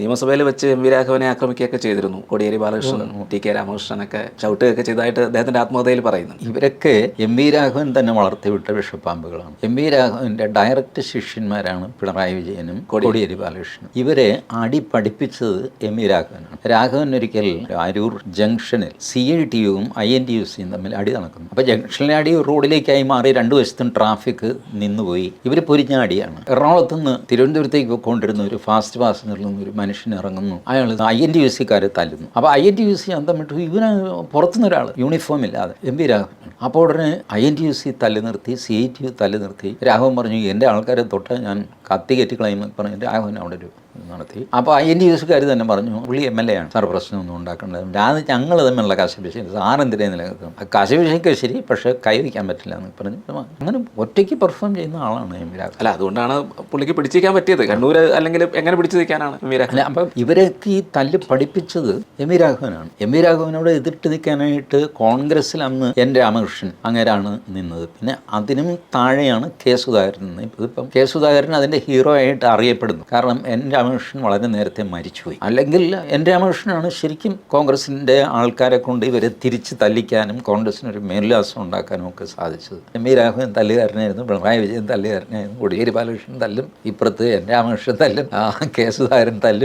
നിയമസഭയിൽ വെച്ച് M V രാഘവനെ ആക്രമിക്കുകയൊക്കെ ചെയ്തിരുന്നു. കോടിയേരി ബാലകൃഷ്ണൻ ടി കെ രാമകൃഷ്ണനൊക്കെ ചവിട്ടുകയൊക്കെ ചെയ്തതായിട്ട് അദ്ദേഹത്തിന്റെ ആത്മകഥയിൽ പറയുന്നു ഇവരൊക്കെ എം വി രാഘവൻ തന്നെ വളർത്തിവിട്ട വിഷപ്പാമ്പുകളാണ്. എം വി രാഘവന്റെ ഡയറക്റ്റ് ശിഷ്യന്മാരാണ് പിണറായി വിജയനും കോടിയേരി ബാലകൃഷ്ണനും. ഇവരെ അടി പഠിപ്പിച്ചത് എം വി രാഘവനാണ്. രാഘവൻ ഒരിക്കൽ അരൂർ ജംഗ്ഷനിൽ സി ഐ ടി യുവും ഐ എൻ ടി യു സിയും തമ്മിൽ അടി നടക്കുന്നു. അപ്പോൾ ജംഗ്ഷനിലെ അടി റോഡിലേക്കായി മാറി രണ്ടു വശത്തും ട്രാഫിക് നിന്നുപോയി. ഇവർ പൊരിഞ്ഞ അടിയാണ്. എറണാകുളത്ത് നിന്ന് തിരുവനന്തപുരത്തേക്ക് കൊണ്ടിരുന്ന ഒരു ഫാസ്റ്റ് പാസഞ്ചറിൽ നിന്ന് ഒരു മനുഷ്യൻ ഇറങ്ങുന്നു അയാൾ ഐ എൻ ടി യു സിക്കാരെ തല്ലുന്നു. അപ്പോൾ I N T U C അന്തം വിട്ടു. ഇവന് പുറത്തുനിന്ന് ഒരാൾ യൂണിഫോം ഇല്ലാതെ. എം പി രാഘവൻ അപ്പോൾ ഉടനെ I N T U C തല്ലി നിർത്തി സി ഐ ടി യു തല്ലി നിർത്തി. രാഘവൻ പറഞ്ഞു എന്റെ ആൾക്കാരെ തൊട്ട് ഞാൻ കത്തി കയറ്റി ക്ലൈം പറഞ്ഞിട്ട് രാഘവൻ അവിടെ ഒരു നടത്തി. അപ്പോൾ ഐ എൻ ഡി യു സിക്കാർ തന്നെ പറഞ്ഞു പുള്ളി എം എൽ എ ആണ്. സാർ പ്രശ്നമൊന്നും ഉണ്ടാക്കേണ്ടത് അത് ഞങ്ങൾ തമ്മിലുള്ള കശപിശ സാറെന്തിനെ നിലനിൽക്കും കശപിശയ്ക്ക് ശരി പക്ഷേ കൈവയ്ക്കാൻ പറ്റില്ല എന്ന് പറഞ്ഞു അങ്ങനെ ഒറ്റയ്ക്ക് പെർഫോം ചെയ്യുന്ന ആളാണ് എം അല്ല അതുകൊണ്ടാണ് പുള്ളിക്ക് പിടിച്ചിരിക്കാൻ പറ്റിയത്. കണ്ണൂർ അല്ലെങ്കിൽ എങ്ങനെ പിടിച്ചു നിൽക്കാനാണ് എം വി രാഘവൻ അപ്പം ഇവരൊക്കെ ഈ തല്ല് പഠിപ്പിച്ചത് എം വി രാഘവനാണ് എം വി രാഘവനോട് എതിർത്ത് നിൽക്കാനായിട്ട് കോൺഗ്രസ്സിൽ അന്ന് എൻ രാമകൃഷ്ണൻ അങ്ങേരാണ് നിന്നത്. പിന്നെ അതിനും താഴെയാണ് കെ സുധാകരൻ ഇതിപ്പം കെ സുധാകരൻ അതിന്റെ ഹീറോ ആയിട്ട് അറിയപ്പെടുന്നു. കാരണം എൻ രാമകൃഷ്ണൻ വളരെ നേരത്തെ മരിച്ചുപോയി. അല്ലെങ്കിൽ എൻ രാമകൃഷ്ണനാണ് ശരിക്കും കോൺഗ്രസിന്റെ ആൾക്കാരെ കൊണ്ട് ഇവരെ തിരിച്ച് തല്ലിക്കാനും കോൺഗ്രസിനൊരു മേൽവിലാസം ഉണ്ടാക്കാനും ഒക്കെ സാധിച്ചത്. എം വി രാഘവൻ തല്ലുകാരനായിരുന്നു പിണറായി വിജയൻ തല്ലുകാരനായിരുന്നു കോടിയേരി ബാലകൃഷ്ണൻ തല്ലും ഇപ്പുറത്ത് എൻ രാമകൃഷ്ണൻ തല്ലും കെ സുധാകരൻ തല്ലും.